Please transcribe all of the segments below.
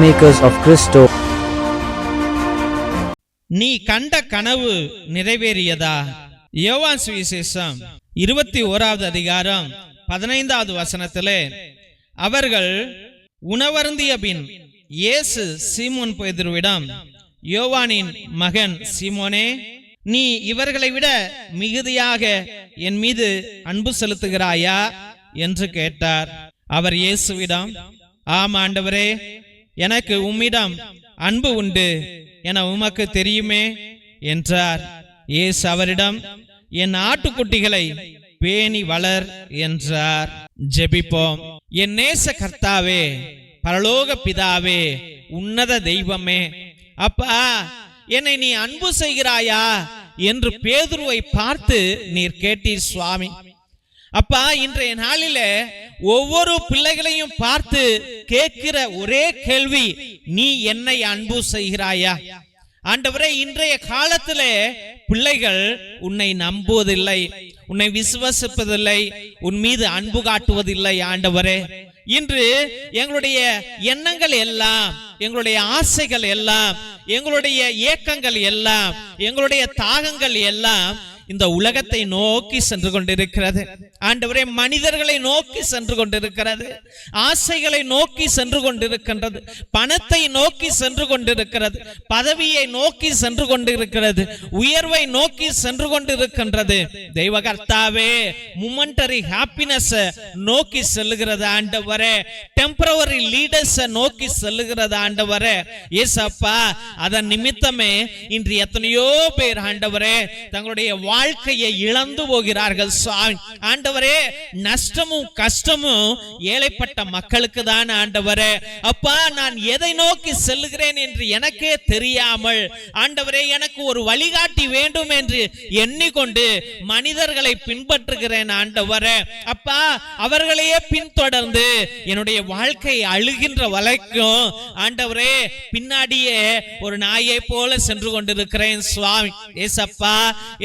peacemakers of Christo. நீ கண்ட கனவு நிறைவேறியதா? யோவான் சுவிசேஷம் இருபத்தி ஓராவது அதிகாரம் பதினைந்தாவது வசனத்திலே அவர்கள் உணவருந்திய பின் இயேசு சீமோன் பேதுருவிடம் யோவானின் மகன் சீமோனே நீ இவர்களை விட மிகுதியாக என் மீது அன்பு செலுத்துகிறாயா? என்று கேட்டார். அவர் இயேசுவிடம் ஆம் ஆண்டவரே எனக்கு உம்மிடம் அன்பு உண்டு என உமக்கு தெரியுமே என்றார். ஏசு அவரிடம் என் ஆட்டுக்குட்டிகளை பேணி வளர் என்றார். ஜெபிப்போம். என் நேச கர்த்தாவே பரலோக பிதாவே உன்னத தெய்வமே. அப்பா என்னை நீ அன்பு செய்கிறாயா? என்று பேதுருவை பார்த்து நீர் கேட்டீர் சுவாமி அப்பா இன்றைய நாளில ஒவ்வொரு பிள்ளைகளையும் பார்த்து கேட்கிற ஒரே கேள்வி நீ என்னை அன்பு செய்கிறாயா? ஆண்டவரே இன்றைய காலத்துல பிள்ளைகள் உன்னை நம்புவதில்லை உன்னை விசுவசிப்பதில்லை உன் மீது அன்பு காட்டுவதில்லை ஆண்டவரே. இன்று எங்களுடைய எண்ணங்கள் எல்லாம் எங்களுடைய ஆசைகள் எல்லாம் எங்களுடைய ஏக்கங்கள் எல்லாம் எங்களுடைய தாகங்கள் எல்லாம் இந்த உலகத்தை நோக்கி சென்று கொண்டிருக்கிறது. ஆண்டவரே மனிதர்களை நோக்கி சென்று கொண்டிருக்கிறது. ஆசைகளை நோக்கி சென்று கொண்டிருக்கின்றது. பணத்தை நோக்கி சென்று கொண்டிருக்கிறது. பதவியை நோக்கி சென்று கொண்டிருக்கிறது. உயர்வை நோக்கி சென்று கொண்டிருக்கின்றது. தெய்வ கர்த்தாவே முமெண்டரி ஹாப்பினஸ் நோக்கி செல்லுகிறது ஆண்டவரே. டெம்பரவரி லீடர்ஸ் நோக்கி செல்லுகிறது ஆண்டவரே. ஏசப்பா அதன் நிமித்தமே இன்று எத்தனையோ பேர் ஆண்டவரே தங்களுடைய வாழ்க்கையை இழந்து போகிறார்கள் சுவாமி. ஆண்டவரே நஷ்டமும் கஷ்டமும் ஏழைப்பட்ட மக்களுக்கு தான் ஆண்டவரே. அப்பா நான் எதை நோக்கி செல்லுகிறேன் என்று எனக்கே தெரியாமல் ஆண்டவரே எனக்கு ஒரு வழிகாட்டி வேண்டும் என்று எண்ணிக்கொண்டு மனிதர்களை பின்பற்றுகிறேன் ஆண்டவரே. அப்பா அவர்களையே பின்தொடர்ந்து என்னுடைய வாழ்க்கை அழுகின்ற வரைக்கும் ஆண்டவரே பின்னாடியே ஒரு நாயை போல சென்று கொண்டிருக்கிறேன் சுவாமி. ஏசப்பா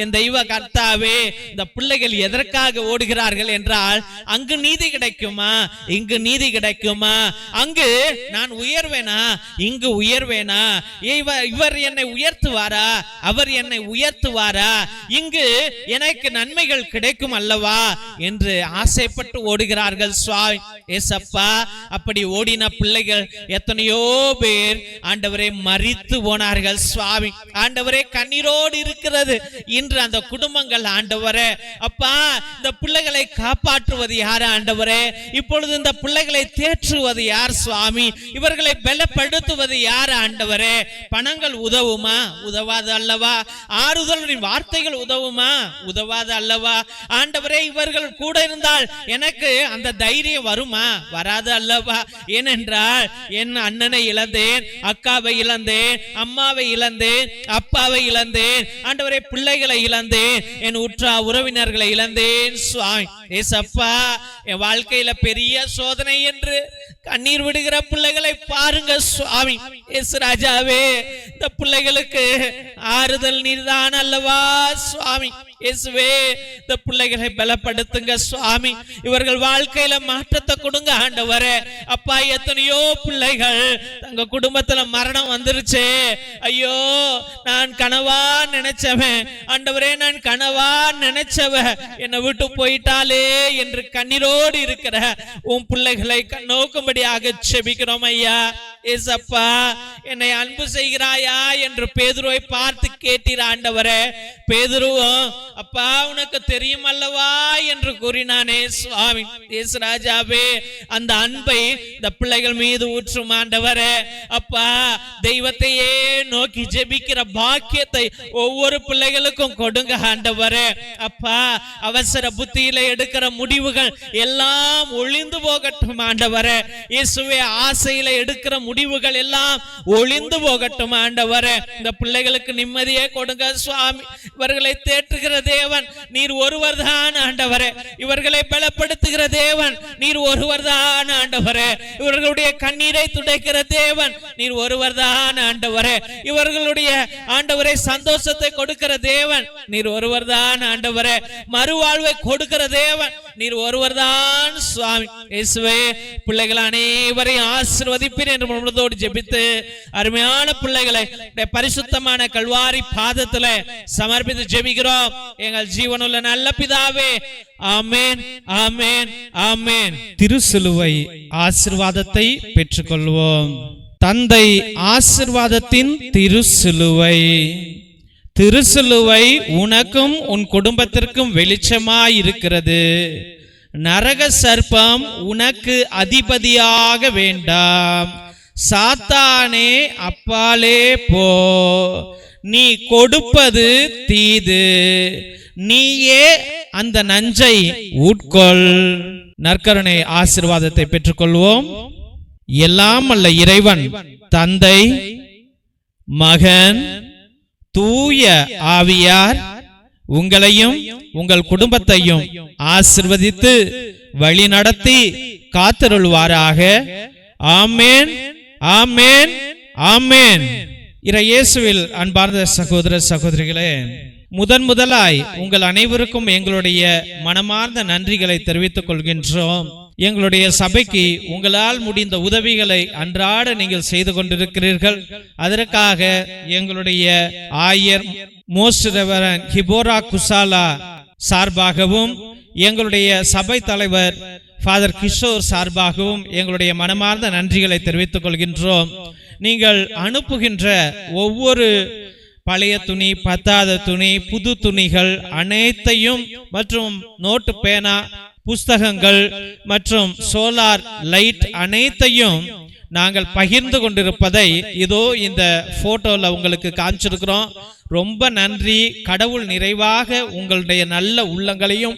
என் தெய்வ கர்த்தாவே இந்த பிள்ளைகள் எதற்காக ஓடுகிறார்கள் என்றால் அங்கு நீதி கிடைக்குமா? இங்கு நீதி கிடைக்குமா? அங்கு நான் உயர்வேனா? இங்கு உயர்வேனா? இவர் இவர் என்னை உயர்த்துவாரா? அவர் என்னை உயர்த்துவாரா? இங்கு எனக்கு நன்மைகள் கிடைக்கும் அல்லவா? என்று ஆசைப்பட்டு ஓடுகிறார்கள் சுவாமி ஏசப்பா. அப்படி ஓடின பிள்ளைகள் எத்தனையோ பேர் ஆண்டவரே மறித்து போனார்கள் சுவாமி. ஆண்டவரே கண்ணீரோடு இருக்கிறது. இன்று அந்த குடும்பங்கள் ஆண்டவரே. அப்பா இந்த பிள்ளைகளை காப்பாற்றுவது யார் ஆண்டவரே? இப்பொழுது இந்த பிள்ளைகளை தேற்றுவது யார் சுவாமி? இவர்களை பலப்படுத்துவது யார் ஆண்டவரே? பணங்கள் உதவுமா? உதவாது அல்லவா? ஆறுதலின் வார்த்தைகள் உதவுமா? உதவாது அல்லவா? ஆண்டவரே இவர்கள் கூட இருந்தால் எனக்கு அந்த தைரியம் வருமா? வராது அல்லவா? ஏனென்றால் என் அண்ணனை இழந்தேன் அக்காவை இழந்தேன் அம்மாவை இழந்தேன் அப்பாவை இழந்தேன் ஆண்டவரே பிள்ளைகளை இழந்தேன். என் உற்றா உறவினர்களை இழந்தேன். சுவாமி ஏசப்பா என் வாழ்க்கையில பெரிய சோதனை என்று கண்ணீர் விடுகிற பிள்ளைகளை பாருங்க சுவாமி. இயேசு ராஜாவே இந்த பிள்ளைகளுக்கு ஆறுதல் நீர்தான் அல்லவா சுவாமி. இயேசுவே இந்த பிள்ளைகளை பலப்படுத்துங்க சுவாமி. இவர்கள் வாழ்க்கையில மாற்றத்தை கொடுங்க ஆண்டவரே. அப்பா எத்தனையோ பிள்ளைகள் தங்க குடும்பத்துல மரணம் வந்துருச்சே. ஐயோ நான் கனவா நினைச்சவன். ஆண்டவரே நான் கனவா நினைச்சவ என்னை விட்டு போயிட்டாலே என்று கண்ணீரோடு இருக்கிற உன் பிள்ளைகளை நோக்கும்படியாக செபிக்கிறோம் ஐயா. ஏசப்பா என்னை அன்பு செய்கிறாயா என்று பேதுருவை பார்த்து கேட்டீர் ஆண்டவரே. பேதுருவும் அப்பா உனக்கு தெரியும் அல்லவா என்று கூறினானே சுவாமி. ராஜாவே அந்த அன்பை இந்த பிள்ளைகள் மீது ஊற்றும் ஆண்டவரே. அப்பா தெய்வத்தையே நோக்கி ஜெபிக்கிற பாக்கியத்தை ஒவ்வொரு பிள்ளைகளுக்கும் கொடுங்க ஆண்டவரே. அப்பா அவசர புத்தியில எடுக்கிற முடிவுகள் எல்லாம் ஒளிந்து போகட்டும் ஆண்டவரே. இயேசுவே ஆசையில எடுக்கிற முடிவுகள் எல்லாம் ஒளிந்து போகட்டும் ஆண்டவரே. இந்த பிள்ளைகளுக்கு நிம்மதியே கொடுங்க சுவாமி. இவர்களை தேற்றுகிற தேவன் நீர் ஒருவர் தான் ஆண்டவரே. இவர்களை பலப்படுத்துகிற தேவன் நீர் ஒருவர் தான் ஆண்டவரே. இவர்களுடைய கண்ணீரை துடைக்கிற தேவன் நீர் ஒருவர் தான் ஆண்டவரே. இவர்களுடைய ஆண்டவரை சந்தோஷத்தை கொடுக்கிற தேவன் நீர் ஒருவர் தான் ஆண்டவரே. மறுவாழ்வை கொடுக்கிற தேவன் நீர் ஒருவர் தான் சுவாமி. இயேசுவே பிள்ளைகள் அனைவரையும் ஆசிர்வதிப்பீர் என்று முழுதோடு ஜெபித்து அருமையான பிள்ளைகளை பரிசுத்தமான கல்வாரி பாதத்துல சமர்ப்பித்து ஜெபிக்கிறோம். எங்கள் ஜீவனுள்ள நல்ல பிதாவே ஆமேன் ஆமேன் ஆமென். திருசிலுவை ஆசிர்வாதத்தை பெற்றுக்கொள்வோம். தந்தை ஆசிர்வாதத்தின் திருசிலுவை. திருசிலுவை உனக்கும் உன் குடும்பத்திற்கும் வெளிச்சமாயிருக்கிறது. நரக சர்ப்பம் உனக்கு அதிபதியாக வேண்டாம். சாத்தானே அப்பாலே போ. நீ கொடுப்பது தீது. நீயே அந்த நஞ்சை உட்கொள். நற்கருணை ஆசிர்வாதத்தை பெற்றுக்கொள்வோம். எல்லாம் அல்ல இறைவன் தந்தை மகன் தூய ஆவியார் உங்களையும் உங்கள் குடும்பத்தையும் ஆசிர்வதித்து வழி நடத்தி காத்தருள்வாராக. ஆமேன் ஆமேன் ஆமேன். இற இயேசுவில் அன்பார்ந்த சகோதர சகோதரிகளே முதன் முதலாய் உங்கள் அனைவருக்கும் எங்களுடைய மனமார்ந்த நன்றிகளை தெரிவித்துக் கொள்கின்றோம். எங்களுடைய சபைக்கு உங்களால் முடிந்த உதவிகளை அன்றாட நீங்கள் செய்து கொண்டிருக்கிறீர்கள். அதற்காக எங்களுடைய ஆயர் மோஸ்ட் ரெவரன் ஹிபோரா குசாலா சார்பாகவும் எங்களுடைய சபை தலைவர் ஃபாதர் கிஷோர் சார்பாகவும் எங்களுடைய மனமார்ந்த நன்றிகளை தெரிவித்துக் கொள்கின்றோம். நீங்கள் அனுப்புகின்ற ஒவ்வொரு பழைய துணி பத்தாத துணி புது துணிகள் அனைத்தையும் மற்றும் நோட்டு பேனா புஸ்தகங்கள் மற்றும் சோலார் லைட் அனைத்தையும் நாங்கள் பகிர்ந்து கொண்டிருப்பதை இதோ இந்த போட்டோல உங்களுக்கு காமிச்சிருக்கிறோம். ரொம்ப நன்றி. கடவுள் நிறைவாக உங்களுடைய நல்ல உள்ளங்களையும்